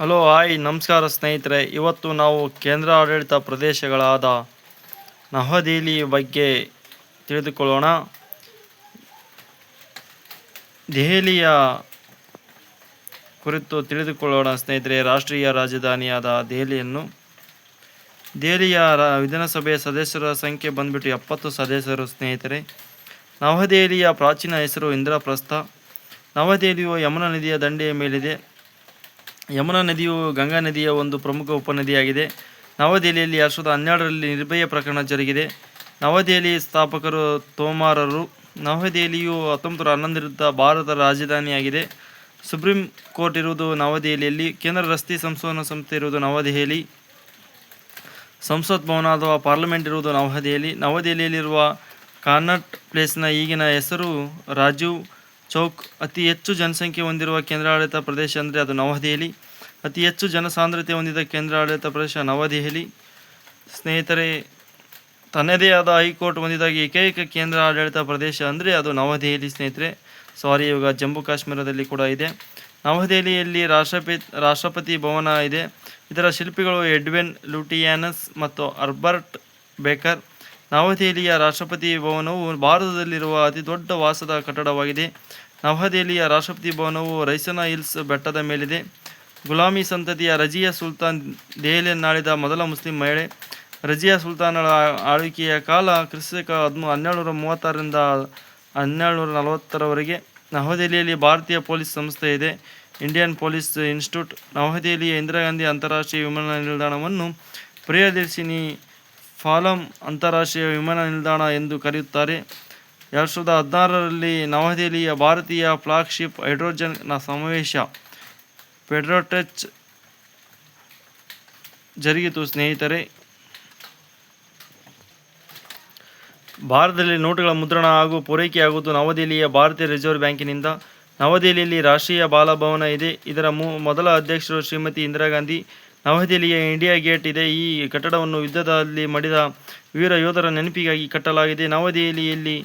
Hello, hi, ನಮಸ್ಕಾರ ಸ್ನೇಹಿತರೆ. ಇವತ್ತು ನಾವು ಕೇಂದ್ರ ಆಡಳಿತ ಪ್ರದೇಶಗಳಾದ ನವದೆಹಲಿ ಬಗ್ಗೆ ತಿಳಿದುಕೊಳ್ಳೋಣ. ದೆಹಲಿಯ ಕುರಿತು ತಿಳಿದುಕೊಳ್ಳೋಣ ಸ್ನೇಹಿತರೆ, ರಾಷ್ಟ್ರೀಯ ರಾಜಧಾನಿಯಾದ ದೆಹಲಿಯನ್ನು. ದೆಹಲಿಯ ವಿಧಾನಸಭೆಯ ಸದಸ್ಯರ ಸಂಖ್ಯೆ ಬಂದ್ಬಿಟ್ಟು ಎಪ್ಪತ್ತು ಸದಸ್ಯರು ಸ್ನೇಹಿತರೆ. ನವದೆಹಲಿಯ ಪ್ರಾಚೀನ ಹೆಸರು ಇಂದ್ರಪ್ರಸ್ಥ. ನವದೆಹಲಿಯು ಯಮುನಾ ನದಿಯ ದಂಡೆಯ ಮೇಲಿದೆ. ಯಮುನಾ ನದಿಯು ಗಂಗಾ ನದಿಯ ಒಂದು ಪ್ರಮುಖ ಉಪನದಿಯಾಗಿದೆ. ನವದೆಹಲಿಯಲ್ಲಿ ಎರಡು ಸಾವಿರದ ಹನ್ನೆರಡರಲ್ಲಿ ನಿರ್ಭಯ ಪ್ರಕರಣ ಜರುಗಿದೆ. ನವದೆಹಲಿ ಸ್ಥಾಪಕರು ತೋಮಾರರು, ನವದೆಹಲಿಯು ಹತ್ತೊಂಬತ್ತು ನೂರ ಹನ್ನೊಂದರಿಂದ ಭಾರತದ ರಾಜಧಾನಿಯಾಗಿದೆ. ಸುಪ್ರೀಂ ಕೋರ್ಟ್ ಇರುವುದು ನವದೆಹಲಿಯಲ್ಲಿ, ಕೇಂದ್ರ ರಸ್ತೆ ಸಂಶೋಧನಾ ಸಂಸ್ಥೆ ಇರುವುದು ನವದೆಹಲಿ, ಸಂಸತ್ ಭವನ ಅಥವಾ ಪಾರ್ಲಿಮೆಂಟ್ ಇರುವುದು ನವದೆಹಲಿ. ನವದೆಹಲಿಯಲ್ಲಿರುವ ಕಾರ್ನಟ್ ಪ್ಲೇಸ್ನ ಈಗಿನ ಹೆಸರು ರಾಜೀವ್ ಚೌಕ್ ಅತಿ ಹೆಚ್ಚು ಜನಸಂಖ್ಯೆ ಹೊಂದಿರುವ ಕೇಂದ್ರಾಡಳಿತ ಪ್ರದೇಶ ಅಂದರೆ ಅದು ನವದೆಹಲಿ. ಅತಿ ಹೆಚ್ಚು ಜನಸಾಂದ್ರತೆ ಹೊಂದಿದ ಕೇಂದ್ರಾಡಳಿತ ಪ್ರದೇಶ ನವದೆಹಲಿ. ಸ್ನೇಹಿತರೆ, ತನ್ನದೇ ಆದ ಹೈಕೋರ್ಟ್ ಹೊಂದಿದಾಗ ಏಕೈಕ ಕೇಂದ್ರ ಆಡಳಿತ ಪ್ರದೇಶ ಅಂದರೆ ಅದು ನವದೆಹಲಿ ಸ್ನೇಹಿತರೆ. ಸಾರಿ, ಇವಾಗ ಜಮ್ಮು ಕಾಶ್ಮೀರದಲ್ಲಿ ಕೂಡ ಇದೆ. ನವದೆಹಲಿಯಲ್ಲಿ ರಾಷ್ಟ್ರಪತಿ ರಾಷ್ಟ್ರಪತಿ ಭವನ ಇದೆ. ಇದರ ಶಿಲ್ಪಿಗಳು ಎಡ್ವಿನ್ ಲೂಟಿಯಾನಸ್ ಮತ್ತು ಅರ್ಬರ್ಟ್ ಬೇಕರ್. ನವದೆಹಲಿಯ ರಾಷ್ಟ್ರಪತಿ ಭವನವು ಭಾರತದಲ್ಲಿರುವ ಅತಿ ದೊಡ್ಡ ವಾಸದ ಕಟ್ಟಡವಾಗಿದೆ. ನವದೆಹಲಿಯ ರಾಷ್ಟ್ರಪತಿ ಭವನವು ರೈಸನಾ ಹಿಲ್ಸ್ ಬೆಟ್ಟದ ಮೇಲಿದೆ. ಗುಲಾಮಿ ಸಂತತಿಯ ರಜಿಯಾ ಸುಲ್ತಾನ್ ದೆಹಲಿಯನ್ನಾಳಿದ ಮೊದಲ ಮುಸ್ಲಿಂ ಮಹಿಳೆ. ರಜಿಯಾ ಸುಲ್ತಾನಳ ಆಳ್ವಿಕೆಯ ಕಾಲ ಕ್ರಿಸ್ತಕ ಹದಿಮೂ ಹನ್ನೆರಡುನೂರ ಮೂವತ್ತಾರರಿಂದ ಹನ್ನೆರಡುನೂರ ನಲವತ್ತರವರೆಗೆ. ನವದೆಹಲಿಯಲ್ಲಿ ಭಾರತೀಯ ಪೊಲೀಸ್ ಸಂಸ್ಥೆ ಇದೆ. ಇಂಡಿಯನ್ ಪೊಲೀಸ್ ಇನ್ಸ್ಟಿಟ್ಯೂಟ್ ನವದೆಹಲಿಯ ಇಂದಿರಾ ಗಾಂಧಿ ಅಂತಾರಾಷ್ಟ್ರೀಯ ವಿಮಾನ ನಿಲ್ದಾಣವನ್ನು ಪ್ರಿಯದರ್ಶಿನಿ ಫಾಲಂ ಅಂತಾರಾಷ್ಟ್ರೀಯ ವಿಮಾನ ನಿಲ್ದಾಣ ಎಂದು ಕರೆಯುತ್ತಾರೆ. ಎರಡು ಸಾವಿರದ ಹದಿನಾರರಲ್ಲಿ ನವದೆಹಲಿಯ ಭಾರತೀಯ ಫ್ಲಾಗ್ಶಿಪ್ ಹೈಡ್ರೋಜನ್ನ ಸಮಾವೇಶ ಪೆಡ್ರೋಟಚ್ ಜರುಗಿತು ಸ್ನೇಹಿತರೆ. ಭಾರತದಲ್ಲಿ ನೋಟುಗಳ ಮುದ್ರಣ ಹಾಗೂ ಪೂರೈಕೆಯಾಗುವುದು ನವದೆಹಲಿಯ ಭಾರತೀಯ ರಿಸರ್ವ್ ಬ್ಯಾಂಕಿನಿಂದ. ನವದೆಹಲಿಯಲ್ಲಿ ರಾಷ್ಟ್ರೀಯ ಬಾಲಭವನ ಇದೆ. ಇದರ ಮೊದಲ ಅಧ್ಯಕ್ಷರು ಶ್ರೀಮತಿ ಇಂದಿರಾ ಗಾಂಧಿ ನವದೆಹಲಿಯ ಇಂಡಿಯಾ ಗೇಟ್ ಇದೆ. ಈ ಕಟ್ಟಡವನ್ನು ಯುದ್ಧದಲ್ಲಿ ಮಡಿದ ವೀರ ಯೋಧರ ನೆನಪಿಗಾಗಿ ಕಟ್ಟಲಾಗಿದೆ. ನವದೆಹಲಿಯಲ್ಲಿ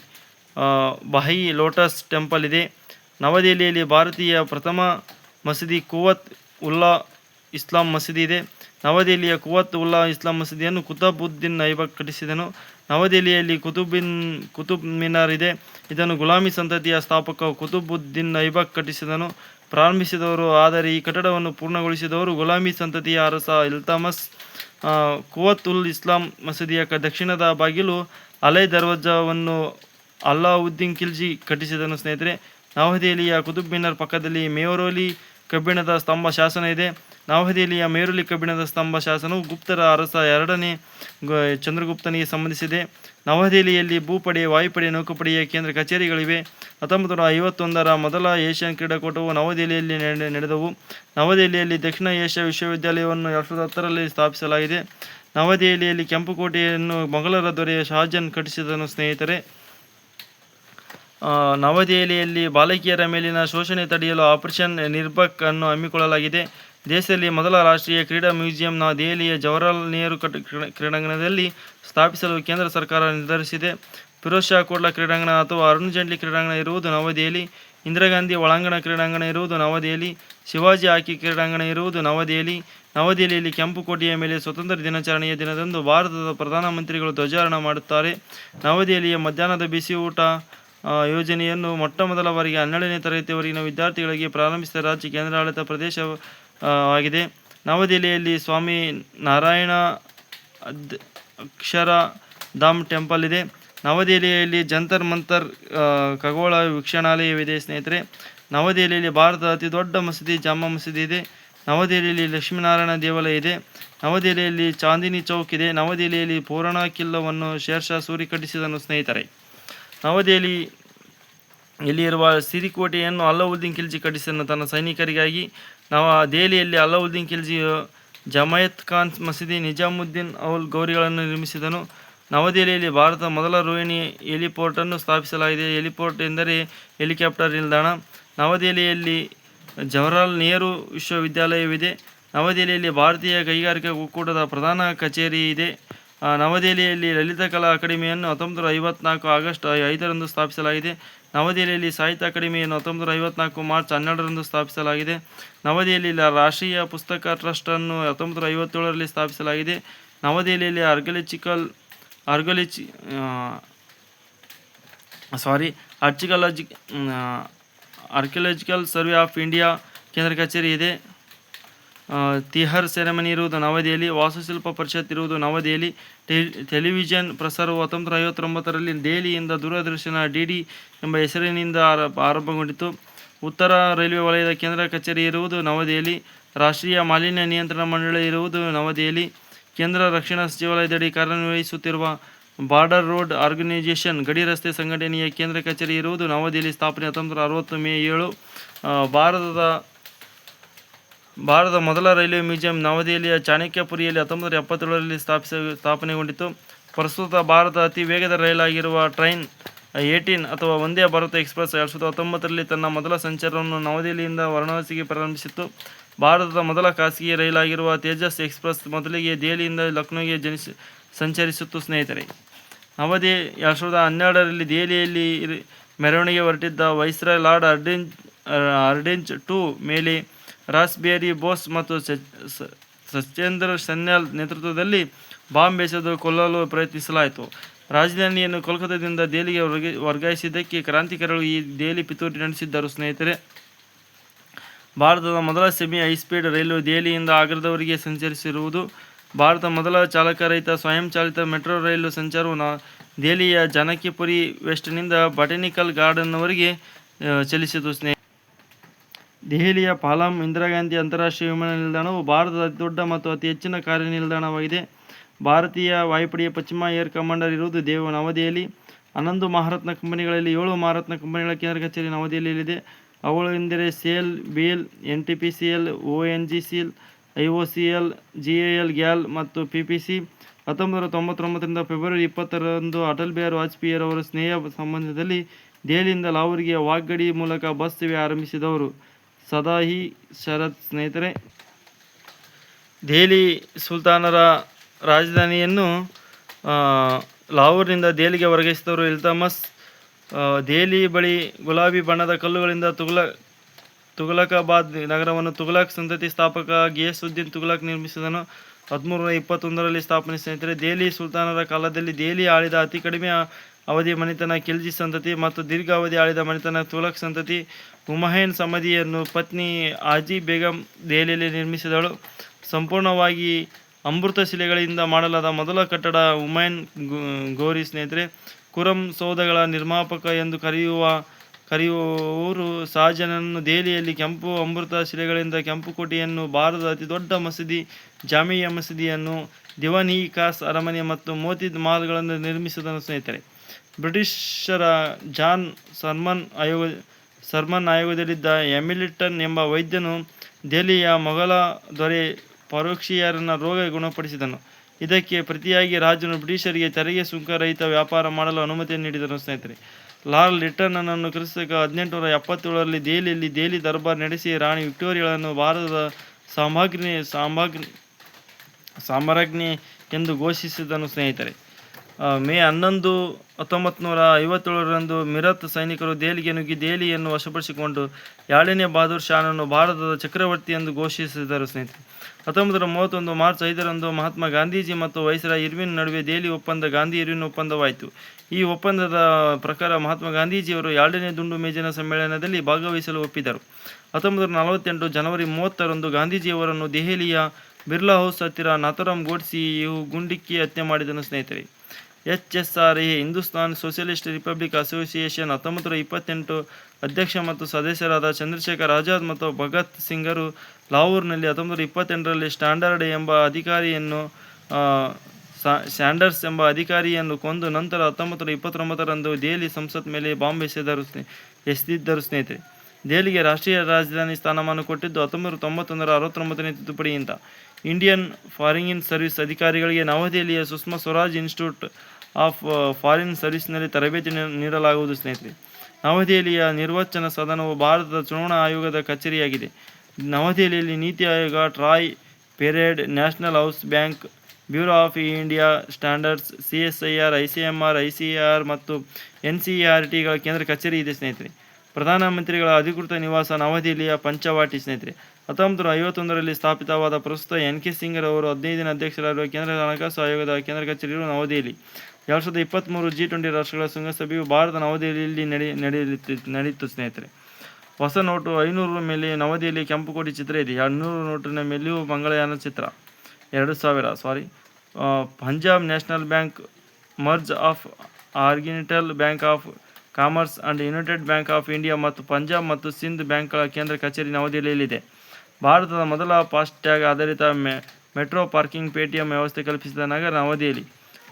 ಬಹಿ ಲೋಟಸ್ ಟೆಂಪಲ್ ಇದೆ. ನವದೆಹಲಿಯಲ್ಲಿ ಭಾರತೀಯ ಪ್ರಥಮ ಮಸೀದಿ ಕುವತ್ ಉಲ್ಲಾ ಇಸ್ಲಾಂ ಮಸೀದಿ ಇದೆ. ನವದೆಹಲಿಯ ಕುವತ್ ಉಲ್ಲಾ ಇಸ್ಲಾಂ ಮಸೀದಿಯನ್ನು ಕುತಬುದ್ದೀನ್ ಐಬಕ್ ಕಟ್ಟಿಸಿದನು. ನವದೆಹಲಿಯಲ್ಲಿ ಕುತುಬಿನ್, ಕುತುಬ್ ಮಿನಾರ್ ಇದೆ. ಇದನ್ನು ಗುಲಾಮಿ ಸಂತತಿಯ ಸ್ಥಾಪಕ ಕುತುಬುದ್ದೀನ್ ಐಬಕ್ ಕಟ್ಟಿಸಿದನು. ಪ್ರಾರಂಭಿಸಿದವರು, ಆದರೆ ಈ ಕಟ್ಟಡವನ್ನು ಪೂರ್ಣಗೊಳಿಸಿದವರು ಗುಲಾಮಿ ಸಂತತಿಯ ಅರಸ ಇಲ್ತಮಸ್ ಕುವತ್ ಉಲ್ ಇಸ್ಲಾಂ ಮಸೀದಿಯ ದಕ್ಷಿಣದ ಬಾಗಿಲು ಅಲೆ ದರ್ವಾಜವನ್ನು ಅಲ್ಲಾವುದ್ದೀನ್ ಖಿಲ್ಜಿ ಕಟ್ಟಿಸಿದನು ಸ್ನೇಹಿತರೆ. ನವದೆಹಲಿಯ ಕುತುಬ್ ಮಿನಾರ್ ಪಕ್ಕದಲ್ಲಿ ಮೇವರೋಲಿ ಕಬ್ಬಿಣದ ಸ್ತಂಭ ಶಾಸನ ಇದೆ. ನವದೆಹಲಿಯ ಮೇರುಲಿ ಕಬ್ಬಿಣದ ಸ್ತಂಭ ಶಾಸನವು ಗುಪ್ತರ ಅರಸ ಎರಡನೇ ಚಂದ್ರಗುಪ್ತನಿಗೆ ಸಂಬಂಧಿಸಿದೆ. ನವದೆಹಲಿಯಲ್ಲಿ ಭೂಪಡೆ, ವಾಯುಪಡೆ ನೌಕಾಪಡೆಯ ಕೇಂದ್ರ ಕಚೇರಿಗಳಿವೆ. ಹತ್ತೊಂಬತ್ತು ನೂರ ಐವತ್ತೊಂದರ ಮೊದಲ ಏಷ್ಯನ್ ಕ್ರೀಡಾಕೂಟವು ನವದೆಹಲಿಯಲ್ಲಿ ನಡೆ- ನಡೆದವು. ನವದೆಹಲಿಯಲ್ಲಿ ದಕ್ಷಿಣ ಏಷ್ಯಾ ವಿಶ್ವವಿದ್ಯಾಲಯವನ್ನು ಎರಡು ಸಾವಿರದ ಹತ್ತರಲ್ಲಿ ಸ್ಥಾಪಿಸಲಾಗಿದೆ. ನವದೆಹಲಿಯಲ್ಲಿ ಕೆಂಪುಕೋಟೆಯನ್ನು ಮೊಘಲರ ದೊರೆ ಶಹಜನ್ ಕಟ್ಟಿಸಿದನು ಸ್ನೇಹಿತರೆ. ನವದೆಹಲಿಯಲ್ಲಿ ಬಾಲಕಿಯರ ಮೇಲಿನ ಶೋಷಣೆ ತಡೆಯಲು ಆಪರೇಷನ್ ನಿರ್ಭಕ್ ಅನ್ನು ಹಮ್ಮಿಕೊಳ್ಳಲಾಗಿದೆ. ದೇಶದಲ್ಲಿ ಮೊದಲ ರಾಷ್ಟ್ರೀಯ ಕ್ರೀಡಾ ಮ್ಯೂಸಿಯಂ ನವದೆಹಲಿಯ ಜವಾಹರಲಾಲ್ ನೆಹರು ಕಟ್- ಕ್ರೀಡಾ- ಕ್ರೀಡಾಂಗಣದಲ್ಲಿ ಸ್ಥಾಪಿಸಲು ಕೇಂದ್ರ ಸರ್ಕಾರ ನಿರ್ಧರಿಸಿದೆ. ಫಿರೋಜ್ ಶಾ ಕೋಟ್ಲಾ ಕ್ರೀಡಾಂಗಣ ಅಥವಾ ಅರುಣ್ ಜೇಟ್ಲಿ ಕ್ರೀಡಾಂಗಣ ಇರುವುದು ನವದೆಹಲಿ. ಇಂದಿರಾ ಗಾಂಧಿ ಒಳಾಂಗಣ ಕ್ರೀಡಾಂಗಣ ಇರುವುದು ನವದೆಹಲಿ. ಶಿವಾಜಿ ಹಾಕಿ ಕ್ರೀಡಾಂಗಣ ಇರುವುದು ನವದೆಹಲಿ. ನವದೆಹಲಿಯಲ್ಲಿ ಕೆಂಪು ಕೋಟೆಯ ಮೇಲೆ ಸ್ವತಂತ್ರ ದಿನಾಚರಣೆಯ ದಿನದಂದು ಭಾರತದ ಪ್ರಧಾನಮಂತ್ರಿಗಳು ಧ್ವಜಾರೋಹಣ ಮಾಡುತ್ತಾರೆ. ನವದೆಹಲಿಯ ಮಧ್ಯಾಹ್ನದ ಬಿಸಿ ಊಟ ಯೋಜನೆಯನ್ನು ಮೊಟ್ಟ ಮೊದಲ ಬಾರಿಗೆ ಹನ್ನೆರಡನೇ ತರಗತಿಯವರೆಗಿನ ವಿದ್ಯಾರ್ಥಿಗಳಿಗೆ ಪ್ರಾರಂಭಿಸಿದ ರಾಜ್ಯ ಕೇಂದ್ರಾಡಳಿತ ಪ್ರದೇಶ ಆಗಿದೆ. ನವದೆಹಲಿಯಲ್ಲಿ ಸ್ವಾಮಿ ನಾರಾಯಣ ಅಕ್ಷರ ಧಾಮ್ ಟೆಂಪಲ್ ಇದೆ. ನವದೆಹಲಿಯಲ್ಲಿ ಜಂತರ್ ಮಂತರ್ ಖಗೋಳ ವೀಕ್ಷಣಾಲಯವಿದೆ, ಸ್ನೇಹಿತರೆ. ನವದೆಹಲಿಯಲ್ಲಿ ಭಾರತದ ಅತಿ ದೊಡ್ಡ ಮಸೀದಿ, ಜಾಮಾ ಮಸೀದಿ ಇದೆ. ನವದೆಹಲಿಯಲ್ಲಿ ಲಕ್ಷ್ಮೀನಾರಾಯಣ ದೇವಾಲಯ ಇದೆ. ನವದೆಹಲಿಯಲ್ಲಿ ಚಾಂದಿನಿ ಚೌಕ್ ಇದೆ. ನವದೆಹಲಿಯಲ್ಲಿ ಪೂರ್ಣ ಕಿಲ್ಲವನ್ನು ಶೇರ್ಷಾ ಸೂರಿ ಕಟ್ಟಿಸಿದನು, ಸ್ನೇಹಿತರೆ. ನವದೆಹಲಿ ಇಲ್ಲಿರುವ ಸಿರಿಕೋಟೆಯನ್ನು ಅಲ್ಲಾವುದ್ದೀನ್ ಖಿಲ್ಜಿ ಕಟ್ಟಿಸಿದ ತನ್ನ ಸೈನಿಕರಿಗಾಗಿ ನವ ದೆಹಲಿಯಲ್ಲಿ ಅಲ್ಲಾವುದ್ದೀನ್ ಖಿಲ್ಜಿ ಜಮಾಯತ್ ಖಾನ್ ಮಸೀದಿ ನಿಜಾಮುದ್ದೀನ್ ಔಲ್ ಗೌರಿಗಳನ್ನು ನಿರ್ಮಿಸಿದನು. ನವದೆಹಲಿಯಲ್ಲಿ ಭಾರತದ ಮೊದಲ ರೋಹಿಣಿ ಹೆಲಿಪೋರ್ಟನ್ನು ಸ್ಥಾಪಿಸಲಾಗಿದೆ. ಹೆಲಿಪೋರ್ಟ್ ಎಂದರೆ ಹೆಲಿಕಾಪ್ಟರ್ ನಿಲ್ದಾಣ. ನವದೆಹಲಿಯಲ್ಲಿ ಜವಾಹರಲಾಲ್ ನೆಹರು ವಿಶ್ವವಿದ್ಯಾಲಯವಿದೆ. ನವದೆಹಲಿಯಲ್ಲಿ ಭಾರತೀಯ ಕೈಗಾರಿಕಾ ಒಕ್ಕೂಟದ ಪ್ರಧಾನ ಕಚೇರಿ ಇದೆ. ನವದೆಹಲಿಯಲ್ಲಿ ಲಲಿತ ಕಲಾ ಅಕಾಡೆಮಿಯನ್ನು ಹತ್ತೊಂಬತ್ತು ನೂರ ಐವತ್ನಾಲ್ಕು ಆಗಸ್ಟ್ ಐದರಂದು ಸ್ಥಾಪಿಸಲಾಗಿದೆ. ನವದೆಹಲಿಯಲ್ಲಿ ಸಾಹಿತ್ಯ ಅಕಾಡೆಮಿಯನ್ನು ಹತ್ತೊಂಬತ್ತು ನೂರ ಐವತ್ನಾಲ್ಕು ಮಾರ್ಚ್ ಹನ್ನೆರಡರಂದು ಸ್ಥಾಪಿಸಲಾಗಿದೆ. ನವದೆಹಲಿಯಲ್ಲಿ ರಾಷ್ಟ್ರೀಯ ಪುಸ್ತಕ ಟ್ರಸ್ಟನ್ನು ಹತ್ತೊಂಬತ್ತು ನೂರ ಐವತ್ತೇಳರಲ್ಲಿ ಸ್ಥಾಪಿಸಲಾಗಿದೆ. ನವದೆಹಲಿಯಲ್ಲಿ ಆರ್ಗಲಿಚಿಕಲ್ ಆರ್ಗಲಿಚಿ sorry archaeology archaeological survey of India ಕೇಂದ್ರ ಕಚೇರಿ ಇದೆ. ತಿಹರ್ ಸೆರೆಮನಿ ಇರುವುದು ನವದೆಹಲಿ, ವಾಸ್ತುಶಿಲ್ಪ ಪರಿಷತ್ ಇರುವುದು ನವದೆಹಲಿ ಟೆಲಿವಿಷನ್ ಪ್ರಸಾರವು ಹತ್ತೊಂಬತ್ತು ಐವತ್ತೊಂಬತ್ತರಲ್ಲಿ ದೆಹಲಿಯಿಂದ ದೂರದರ್ಶನ ಡಿ ಡಿ ಎಂಬ ಹೆಸರಿನಿಂದ ಆರ- ಆರಂಭಗೊಂಡಿತು. ಉತ್ತರ ರೈಲ್ವೆ ವಲಯದ ಕೇಂದ್ರ ಕಚೇರಿ ಇರುವುದು ನವದೆಹಲಿ, ರಾಷ್ಟ್ರೀಯ ಮಾಲಿನ್ಯ ನಿಯಂತ್ರಣ ಮಂಡಳಿ ಇರುವುದು ನವದೆಹಲಿ, ಕೇಂದ್ರ ರಕ್ಷಣಾ ಸಚಿವಾಲಯದಡಿ ಕಾರ್ಯನಿರ್ವಹಿಸುತ್ತಿರುವ ಬಾರ್ಡರ್ ರೋಡ್ ಆರ್ಗನೈಜೇಷನ್ ಗಡಿ ರಸ್ತೆ ಸಂಘಟನೆಯ ಕೇಂದ್ರ ಕಚೇರಿ ಇರುವುದು ನವದೆಹಲಿ ಸ್ಥಾಪನೆ ಹತ್ತೊಂಬತ್ತು ಅರವತ್ತು ಮೇ ಏಳು ಭಾರತದ ಭಾರತದ ಮೊದಲ ರೈಲ್ವೆ ಮ್ಯೂಸಿಯಂ ನವದೆಹಲಿಯ ಚಾಣಕ್ಯಪುರಿಯಲ್ಲಿ ಹತ್ತೊಂಬತ್ತು ಎಪ್ಪತ್ತೇಳರಲ್ಲಿ ಸ್ಥಾಪಿಸ ಸ್ಥಾಪನೆಗೊಂಡಿತು ಪ್ರಸ್ತುತ ಭಾರತ ಅತಿ ವೇಗದ ರೈಲಾಗಿರುವ ಟ್ರೈನ್ ಏಯ್ಟೀನ್ ಅಥವಾ ವಂದೇ ಭಾರತ ಎಕ್ಸ್ಪ್ರೆಸ್ ಎರಡು ಸಾವಿರದ ಹತ್ತೊಂಬತ್ತರಲ್ಲಿ ತನ್ನ ಮೊದಲ ಸಂಚಾರವನ್ನು ನವದೆಹಲಿಯಿಂದ ವಾರಣಾಸಿಗೆ ಪ್ರಾರಂಭಿಸಿತ್ತು. ಭಾರತದ ಮೊದಲ ಖಾಸಗಿ ರೈಲಾಗಿರುವ ತೇಜಸ್ ಎಕ್ಸ್ಪ್ರೆಸ್ ಮೊದಲಿಗೆ ದೆಹಲಿಯಿಂದ ಲಕ್ನೋಗೆ ಜನಿಸಿ, ಸಂಚರಿಸಿತ್ತು. ಸ್ನೇಹಿತರೆ, ನವದೆ, ಎರಡು ಸಾವಿರದ ಹನ್ನೆರಡರಲ್ಲಿ ದೆಹಲಿಯಲ್ಲಿ ಮೆರವಣಿಗೆ ಹೊರಟಿದ್ದ ವೈಸ್ರಾಯ್ ಲಾರ್ಡ್ ಅರ್ಡೆಂಜ್ ಅರ್ಡೆಂಜ್ ಟೂ ಮೇಲೆ ರಾಸ್ಬಿಯರಿ, ಬೋಸ್ ಮತ್ತು ಸತ್ಯೇಂದ್ರ ಸನ್ಯಾಲ್ ನೇತೃತ್ವದಲ್ಲಿ ಬಾಂಬ್ ಎಸೆದು ಕೊಲ್ಲಲು ಪ್ರಯತ್ನಿಸಲಾಯಿತು. ರಾಜಧಾನಿಯನ್ನು ಕೋಲ್ಕತ್ತಾದಿಂದ ದೆಹಲಿಗೆ ವರ್ಗ- ವರ್ಗಾಯಿಸಿದ್ದಕ್ಕೆ ಕ್ರಾಂತಿಕಾರಿಗಳು ಈ ದೆಹಲಿ ಪಿತೂರಿ ನಡೆಸಿದ್ದರು. ಸ್ನೇಹಿತರೆ, ಭಾರತದ ಮೊದಲ ಸೆಮಿ ಹೈಸ್ಪೀಡ್ ರೈಲು ದೆಹಲಿಯಿಂದ ಆಗ್ರಾದವರೆಗೆ ಸಂಚರಿಸಿರುವುದು ಭಾರತ ಮೊದಲ ಚಾಲಕರಹಿತ ಸ್ವಯಂಚಾಲಿತ ಮೆಟ್ರೋ ರೈಲು ಸಂಚಾರವು ದೆಹಲಿಯ ಜಾನಕಿಪುರಿ ವೆಸ್ಟ್ನಿಂದ ಬಟಾನಿಕಲ್ ಗಾರ್ಡನ್ವರೆಗೆ ಚಲಿಸಿತು. ಸ್ನೇಹ ದೆಹಲಿಯ ಪಾಲಂ ಇಂದಿರಾಗಾಂಧಿ ಅಂತಾರಾಷ್ಟ್ರೀಯ ವಿಮಾನ ನಿಲ್ದಾಣವು ಭಾರತದ ಅತಿದೊಡ್ಡ ಮತ್ತು ಅತಿ ಹೆಚ್ಚಿನ ಕಾರ್ಯ ನಿಲ್ದಾಣವಾಗಿದೆ ಭಾರತೀಯ ವಾಯುಪಡೆಯ ಪಶ್ಚಿಮ ಏರ್ ಕಮಾಂಡರ್ ಇರುವುದು ದೇವ ನವದೆಹಲಿ. ಹನ್ನೊಂದು ಮಹಾರತ್ನ ಕಂಪನಿಗಳಲ್ಲಿ ಏಳು ಮಹಾರತ್ನ ಕಂಪನಿಗಳ ಕೇಂದ್ರ ಕಚೇರಿ ನವದೆಹಲಿಯಲ್ಲಿದೆ. ಅವುಗಳು ಎಂದರೆ SAIL BL N T P C L, O N G C L, I O C L, G A L, GAIL ಮತ್ತು ಪಿ ಪಿ ಸಿ. ಹತ್ತೊಂಬತ್ತು ನೂರ ತೊಂಬತ್ತೊಂಬತ್ತರಿಂದ ಫೆಬ್ರವರಿ ಇಪ್ಪತ್ತರಂದು ಅಟಲ್ ಬಿಹಾರಿ ವಾಜಪೇಯಿರವರ ಸ್ನೇಹ ಸಂಬಂಧದಲ್ಲಿ ದೆಹಲಿಯಿಂದ ಲಾಹೋರ್ಗೆ ವಾಗ್ಗಡಿ ಮೂಲಕ ಬಸ್ ಸೇವೆ ಆರಂಭಿಸಿದವರು. ಸದಾ ಹಿ ಶರತ್ ಸ್ನೇಹಿತರೆ, ದೆಹಲಿ ಸುಲ್ತಾನರ ರಾಜಧಾನಿಯನ್ನು ಲಾಹೋರ್ನಿಂದ ದೆಹಲಿಗೆ ವರ್ಗಾಯಿಸಿದವರು ಇಲ್ತಮಸ್ ದೆಹಲಿ ಬಳಿ ಗುಲಾಬಿ ಬಣ್ಣದ ಕಲ್ಲುಗಳಿಂದ ತುಘಲ ತುಘಲಕಾಬಾದ್ ನಗರವನ್ನು ತುಘಲಕ್ ಸಂತತಿ ಸ್ಥಾಪಕ ಗಿಯಸುದ್ದೀನ್ ತುಘಲಕ್ ನಿರ್ಮಿಸಿದನು. ಹದಿಮೂರ ಇಪ್ಪತ್ತೊಂದರಲ್ಲಿ ಸ್ಥಾಪನೆ ಸ್ನೇಹಿತರೆ, ದೆಹಲಿ ಸುಲ್ತಾನರ ಕಾಲದಲ್ಲಿ ದೆಹಲಿ ಆಳಿದ ಅತಿ ಕಡಿಮೆ ಅವಧಿ ಮನೆತನ, ಕೆಲ್ಜಿ ಸಂತತಿ ಮತ್ತು ದೀರ್ಘಾವಧಿ ಆಳಿದ ಮನೆತನ, ತುಲಕ್ ಸಂತತಿ ಹುಮಹೇನ್ ಸಮಾಧಿಯನ್ನು ಪತ್ನಿ ಆಜಿ ಬೇಗಂ ದೆಹಲಿಯಲ್ಲಿ ನಿರ್ಮಿಸಿದಳು. ಸಂಪೂರ್ಣವಾಗಿ ಅಮೃತ ಶಿಲೆಗಳಿಂದ ಮಾಡಲಾದ ಮೊದಲ ಕಟ್ಟಡ ಹುಮೈನ್ ಗೋರಿ ಸ್ನೇಹಿತರೆ, ಕುರಂ ಸೌಧಗಳ ನಿರ್ಮಾಪಕ ಎಂದು ಕರೆಯುವ, ಕರೆಯುವವರು ಸಹಜನನ್ನು ದೆಹಲಿಯಲ್ಲಿ ಕೆಂಪು ಅಮೃತ ಶಿಲೆಗಳಿಂದ ಕೆಂಪು ಕೋಟೆಯನ್ನು, ಭಾರತದ ಅತಿ ದೊಡ್ಡ ಮಸೀದಿ, ಜಾಮಿಯಾ ಮಸೀದಿಯನ್ನು, ದಿವಾನಿ ಕಾಸ್ ಅರಮನೆ ಮತ್ತು ಮೋತಿದ್ ಮಾಲ್ಗಳನ್ನು ನಿರ್ಮಿಸಿದನು ಸ್ನೇಹಿತರೆ. ಬ್ರಿಟಿಷರ ಜಾನ್ ಸರ್ಮನ್ ಆಯೋಗ, ಸರ್ಮನ್ ಆಯೋಗದಲ್ಲಿದ್ದ ಎಮಿಲಿಟನ್ ಎಂಬ ವೈದ್ಯನು ದೆಹಲಿಯ ಮೊಘಲ ದೊರೆ ಪರೋಕ್ಷಿಯರನ್ನ ರೋಗ ಗುಣಪಡಿಸಿದನು. ಇದಕ್ಕೆ ಪ್ರತಿಯಾಗಿ ರಾಜನು ಬ್ರಿಟಿಷರಿಗೆ ತೆರಿಗೆ ಸುಂಕ ರಹಿತ ವ್ಯಾಪಾರ ಮಾಡಲು ಅನುಮತಿ ನೀಡಿದನು ಸ್ನೇಹಿತರೆ. ಲಾರ್ಡ್ ಲಿಟನ್ನನ್ನು ಕ್ರಿಸ್ತಕ ಹದಿನೆಂಟುನೂರ ಎಪ್ಪತ್ತೇಳರಲ್ಲಿ ದೆಹಲಿಯಲ್ಲಿ ದೆಹಲಿ ದರ್ಬಾರ್ ನಡೆಸಿ ರಾಣಿ ವಿಕ್ಟೋರಿಯಾಳನ್ನು ಭಾರತದ ಸಾಮಗ್ರಿ ಸಾಮಗ್ರಿ ಸಾಮ್ರಾಜ್ಞಿ ಎಂದು ಘೋಷಿಸಿದನು ಸ್ನೇಹಿತರೆ. ಮೇ ಹನ್ನೊಂದು ಹತ್ತೊಂಬತ್ತು ನೂರ ಐವತ್ತೇಳರಂದು ಮಿರತ್ ಸೈನಿಕರು ದೆಹಲಿಗೆ ನುಗ್ಗಿ ದೆಹಲಿಯನ್ನು ವಶಪಡಿಸಿಕೊಂಡು ಯಾಳನೇ ಬಹದ್ದೂರ್ ಶಾನನ್ನು ಭಾರತದ ಚಕ್ರವರ್ತಿ ಎಂದು ಘೋಷಿಸಿದರು ಸ್ನೇಹಿತರೆ. ಹತ್ತೊಂಬತ್ತರ ಮೂವತ್ತೊಂದು ಮಾರ್ಚ್ ಐದರಂದು ಮಹಾತ್ಮ ಗಾಂಧೀಜಿ ಮತ್ತು ವೈಸ್ರ ಇರ್ವಿನ್ ನಡುವೆ ದೆಹಲಿ ಒಪ್ಪಂದ ಗಾಂಧಿ ಇರ್ವಿನ್ ಒಪ್ಪಂದವಾಯಿತು. ಈ ಒಪ್ಪಂದದ ಪ್ರಕಾರ ಮಹಾತ್ಮ ಗಾಂಧೀಜಿಯವರು ಎರಡನೇ ದುಂಡು ಮೇಜಿನ ಸಮ್ಮೇಳನದಲ್ಲಿ ಭಾಗವಹಿಸಲು ಒಪ್ಪಿದರು. ಹತ್ತೊಂಬತ್ತು ನಲವತ್ತೆಂಟು ಜನವರಿ ಮೂವತ್ತರಂದು ಗಾಂಧೀಜಿಯವರನ್ನು ದೆಹಲಿಯ ಬಿರ್ಲಾ ಹೌಸ್ ಹತ್ತಿರ ನಾಥರಾಮ್ ಗೋಡ್ಸಿ ಗುಂಡಿಕ್ಕಿ ಹತ್ಯೆ ಮಾಡಿದನು ಸ್ನೇಹಿತರೆ. H S R A Hindustan socialist republic association ಹತ್ತೊಂಬತ್ತು ಇಪ್ಪತ್ತೆಂಟು ಅಧ್ಯಕ್ಷ ಮತ್ತು ಸದಸ್ಯರಾದ ಚಂದ್ರಶೇಖರ್ ಆಜಾದ್ ಮತ್ತು ಭಗತ್ ಸಿಂಗರು ಲಾಹೋರ್ನಲ್ಲಿ ಹತ್ತೊಂಬತ್ತು ಇಪ್ಪತ್ತೆಂಟರಲ್ಲಿ ಸ್ಟ್ಯಾಂಡರ್ಡ್ ಎಂಬ ಅಧಿಕಾರಿಯನ್ನು ಸ್ಯಾಂಡರ್ಸ್ ಎಂಬ ಅಧಿಕಾರಿಯನ್ನು ಕೊಂದು ನಂತರ ಹತ್ತೊಂಬತ್ತು ಇಪ್ಪತ್ತೊಂಬತ್ತರಂದು ದೆಹಲಿ ಸಂಸತ್ ಮೇಲೆ ಬಾಂಬ್ ಎಸೆದರು ಎಸೆದಿದ್ದರು ಸ್ನೇಹಿತರೆ. ದೆಹಲಿಗೆ ರಾಷ್ಟ್ರೀಯ ರಾಜಧಾನಿ ಸ್ಥಾನಮಾನ ಕೊಟ್ಟಿದ್ದು ಹತ್ತೊಂಬತ್ತು ತೊಂಬತ್ತೊಂದರ ಅರವತ್ತೊಂಬತ್ತನೇ ತಿದ್ದುಪಡಿಯಿಂದ. ಇಂಡಿಯನ್ ಫಾರಿನ್ ಸರ್ವಿಸ್ ಅಧಿಕಾರಿಗಳಿಗೆ ನವದೆಹಲಿಯ Sushma Swaraj institute of foreign ಸರ್ವಿಸ್ನಲ್ಲಿ ತರಬೇತಿ ನೀಡಲಾಗುವುದು, ಸ್ನೇಹಿತರೆ. ನವದೆಹಲಿಯ ನಿರ್ವಚನ ಸದನವು ಭಾರತದ ಚುನಾವಣಾ ಆಯೋಗದ ಕಚೇರಿಯಾಗಿದೆ. ನವದೆಹಲಿಯಲ್ಲಿ NITI Aayog, TRAI parade national house bank, bureau of India standards C S I R I C M R I C R ಮತ್ತು ಎನ್ ಸಿ ಆರ್ ಟಿಗಳ ಕೇಂದ್ರ ಕಚೇರಿ ಇದೆ, ಸ್ನೇಹಿತರೆ. ಪ್ರಧಾನಮಂತ್ರಿಗಳ ಅಧಿಕೃತ ನಿವಾಸ ನವದೆಹಲಿಯ ಪಂಚವಾಟಿ, ಸ್ನೇಹಿತರೆ. ಹತ್ತೊಂಬತ್ತು ನೂರ ಐವತ್ತೊಂದರಲ್ಲಿ ಸ್ಥಾಪಿತವಾದ ಪ್ರಸ್ತುತ ಎನ್ ಕೆ ಸಿಂಗರ್ ಅವರು ಹದಿನೈದಿನ ಅಧ್ಯಕ್ಷರಾಗಿರುವ ಕೇಂದ್ರ ಹಣಕಾಸು ಆಯೋಗದ ಕೇಂದ್ರ ಕಚೇರಿಯು ನವದೆಹಲಿ. ಎರಡು ಸಾವಿರದ ಇಪ್ಪತ್ತ್ಮೂರು ಜಿ ಟ್ವೆಂಟಿ ರಾಷ್ಟ್ರಗಳ ಶೃಂಗಸಭೆಯು ಭಾರತ ನವದೆಹಲಿಯಲ್ಲಿ ನಡೆ ನಡೆಯಲಿತ್ತು ನಡೆಯಿತು ಸ್ನೇಹಿತರೆ. ಹೊಸ ನೋಟು ಐನೂರು ಮೇಲೆ ನವದೆಹಲಿ ಕೆಂಪುಕೋಟೆ ಚಿತ್ರ ಇದೆ. ಎರಡುನೂರು ನೋಟಿನ ಮೇಲೆಯೂ ಮಂಗಳಯಾನ ಚಿತ್ರ. ಎರಡು ಸಾವಿರ sorry Punjab national bank, merge of oriental bank of commerce and united bank of India ಮತ್ತು ಪಂಜಾಬ್ ಮತ್ತು ಸಿಂಧ್ ಬ್ಯಾಂಕ್ಗಳ ಕೇಂದ್ರ ಕಚೇರಿ ನವದೆಹಲಿಯಲ್ಲಿದೆ. ಭಾರತದ ಮೊದಲ ಫಾಸ್ಟ್ಯಾಗ್ ಆಧಾರಿತ ಮೆ, ಮೆಟ್ರೋ ಪಾರ್ಕಿಂಗ್ ಪೇಟಿಎಂ ವ್ಯವಸ್ಥೆ ಕಲ್ಪಿಸಿದ ನಗರ ನವದೆಹಲಿ.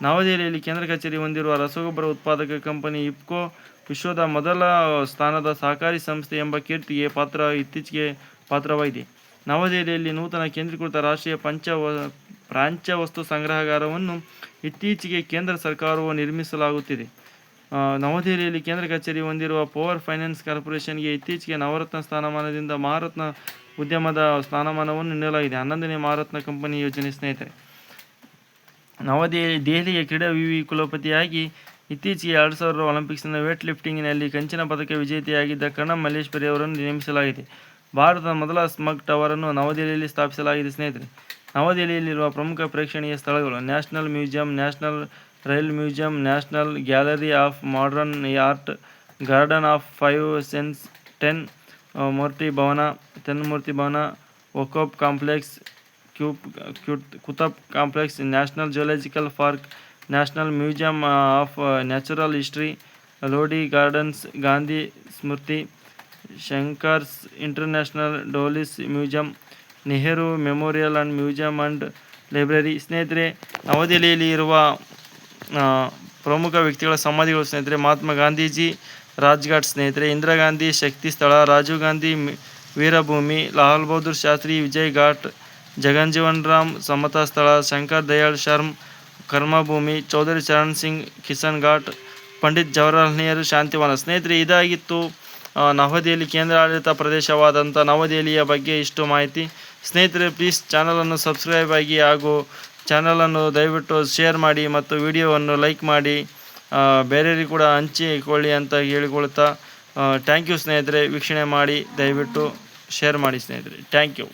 ನವದೆಹಲಿಯಲ್ಲಿ ಕೇಂದ್ರ ಕಚೇರಿ ಹೊಂದಿರುವ ರಸಗೊಬ್ಬರ ಉತ್ಪಾದಕ ಕಂಪನಿ ಇಫ್ಕೋ ವಿಶ್ವದ ಮೊದಲ ಸ್ಥಾನದ ಸಹಕಾರಿ ಸಂಸ್ಥೆ ಎಂಬ ಕೀರ್ತಿಗೆ ಪಾತ್ರ ಇತ್ತೀಚೆಗೆ ಪಾತ್ರವಾಗಿದೆ. ನವದೆಹಲಿಯಲ್ಲಿ ನೂತನ ಕೇಂದ್ರೀಕೃತ ರಾಷ್ಟ್ರೀಯ ಪಂಚ ಪ್ರಾಂಚ್ಯ ವಸ್ತು ಸಂಗ್ರಹಾಗಾರವನ್ನು ಇತ್ತೀಚೆಗೆ ಕೇಂದ್ರ ಸರ್ಕಾರವು ನಿರ್ಮಿಸಲಾಗುತ್ತಿದೆ. ನವದೆಹಲಿಯಲ್ಲಿ ಕೇಂದ್ರ ಕಚೇರಿ ಹೊಂದಿರುವ ಪವರ್ ಫೈನಾನ್ಸ್ ಕಾರ್ಪೊರೇಷನ್ಗೆ ಇತ್ತೀಚೆಗೆ ನವರತ್ನ ಸ್ಥಾನಮಾನದಿಂದ ಮಹಾರತ್ನ ಉದ್ಯಮದ ಸ್ಥಾನಮಾನವನ್ನು ನೀಡಲಾಗಿದೆ. ಹನ್ನೊಂದನೇ ಮಹಾರತ್ನ ಕಂಪನಿ ಯೋಜನೆ ಸ್ನೇಹಿತರೆ ನವದೆಹಲಿ, ದೆಹಲಿಯ ಕ್ರೀಡಾ ವಿವಿ ಕುಲಪತಿಯಾಗಿ ಇತ್ತೀಚೆಗೆ ಎರಡು ಸಾವಿರ ಒಲಿಂಪಿಕ್ಸ್ನ ವೇಟ್ ಲಿಫ್ಟಿಂಗ್ನಲ್ಲಿ ಕಂಚಿನ ಪದಕ ವಿಜೇತೆಯಾಗಿದ್ದ ಕರ್ಣಂ ಮಲ್ಲೇಶ್ವರಿ ಅವರನ್ನು ನೇಮಿಸಲಾಗಿದೆ. ಭಾರತದ ಮೊದಲ ಸ್ಮಗ್ ಟವರನ್ನು ನವದೆಹಲಿಯಲ್ಲಿ ಸ್ಥಾಪಿಸಲಾಗಿದೆ ಸ್ನೇಹಿತರೆ. ನವದೆಹಲಿಯಲ್ಲಿರುವ ಪ್ರಮುಖ ಪ್ರೇಕ್ಷಣೀಯ ಸ್ಥಳಗಳು national museum, national rail museum, national gallery of modern art, garden of five senses Teen, Murti Bhavan Teen Murti Bhavan, ಒಕೋಪ್ complex cute Qutub complex national geological park national museum of natural history Lodi gardens Gandhi Smriti Shankar's international dolls museum Nehru memorial and museum and library ಸ್ನೇಹಿತರೆ, ನವದೆಹಲಿಯಲ್ಲಿ ಇರುವ ಪ್ರಮುಖ ವ್ಯಕ್ತಿಗಳ ಸಮಾಧಿಗಳು ಸ್ನೇಹಿತರೆ, ಮಹಾತ್ಮ ಗಾಂಧೀಜಿ ರಾಜ್ಘಾಟ್ ಸ್ನೇಹಿತರೆ, ಇಂದಿರಾ ಗಾಂಧಿ ಶಕ್ತಿ ಸ್ಥಳ, ರಾಜೀವ್ ಗಾಂಧಿ ವೀರಭೂಮಿ, ಲಾಲ್ ಬಹದ್ದೂರ್ ಶಾಸ್ತ್ರಿ ವಿಜಯ್ ಘಾಟ್ ಜಗನ್ಜೀವನ್ ರಾಮ್ ಸಮತಾ ಸ್ಥಳ, ಶಂಕರ್ ದಯಾಳ್ ಶರ್ಮ್, ಕರ್ಮಭೂಮಿ, ಚೌಧರಿ ಚರಣ್ ಸಿಂಗ್ ಕಿಸನ್ ಘಾಟ್, ಪಂಡಿತ್ ಜವಾಹರ್ಲಾಲ್ ನೆಹರು ಶಾಂತಿವನ. ಸ್ನೇಹಿತರೆ, ಇದಾಗಿತ್ತು ನವದೆಹಲಿ ಕೇಂದ್ರಾಡಳಿತ ಪ್ರದೇಶವಾದಂಥ ನವದೆಹಲಿಯ ಬಗ್ಗೆ ಇಷ್ಟು ಮಾಹಿತಿ. ಸ್ನೇಹಿತರೆ ಪ್ಲೀಸ್ ಚಾನಲನ್ನು ಸಬ್ಸ್ಕ್ರೈಬ್ ಆಗಿ ಹಾಗೂ ಚಾನಲನ್ನು ದಯವಿಟ್ಟು ಶೇರ್ ಮಾಡಿ ಮತ್ತು ವಿಡಿಯೋವನ್ನು ಲೈಕ್ ಮಾಡಿ. ಬೇರೆಯವರಿಗೆ ಕೂಡ ಹಂಚಿಕೊಳ್ಳಿ ಅಂತ ಹೇಳಿಕೊಳ್ತಾ ಥ್ಯಾಂಕ್ ಯು ಸ್ನೇಹಿತರೆ. ವೀಕ್ಷಣೆ ಮಾಡಿ, ದಯವಿಟ್ಟು ಶೇರ್ ಮಾಡಿ ಸ್ನೇಹಿತರೆ. Thank you